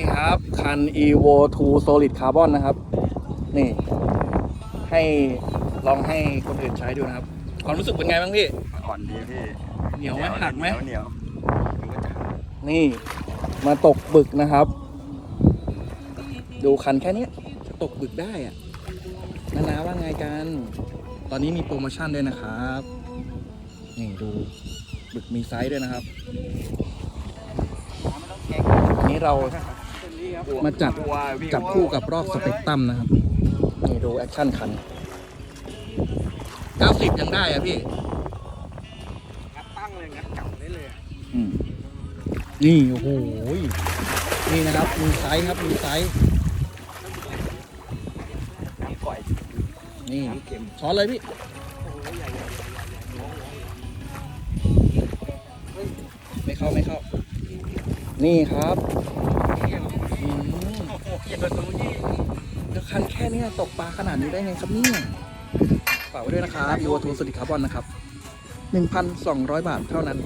นี่ครับ คัน evo 2 solid carbon นะครับ นี่ ให้ลองให้คนอื่นใช้ดูนะครับ ความรู้สึกเป็นไงบ้างพี่ อ่อนดีพี่เหนียวไหมหักไหมเหนียวเหนียวมันก็จะหักนี่ มาตกบึกนะครับ ดูคันแค่เนี้ยจะตกบึกได้อะนานาว่าไงกัน ตอนนี้มีโปรโมชั่นด้วยนะครับ นี่ดูบึกมีไซส์ด้วยนะครับ อันนี้เรา มาจัดกลัวพี่จับคู่กับรอบสเปกตรัมนะครับ นี่ดูแอคชั่นคัน 90 ยังได้อะพี่งัดตั้งเลยงัดเก่าได้เลยอะอืมนี่ โอ้โหยนี่นะครับ มีไซส์ครับ มีไซส์น้ำก่อยนี่น้ำเค็มช้อนเลยพี่ไม่เข้าไม่เข้า นี่ครับ คันแค่เนี้ยตกปลาขนาดนี้ได้ไงครับเนี่ยฝากไว้ด้วยนะครับยูทูสติคาร์บอนนะครับ 1,200 บาทเท่านั้น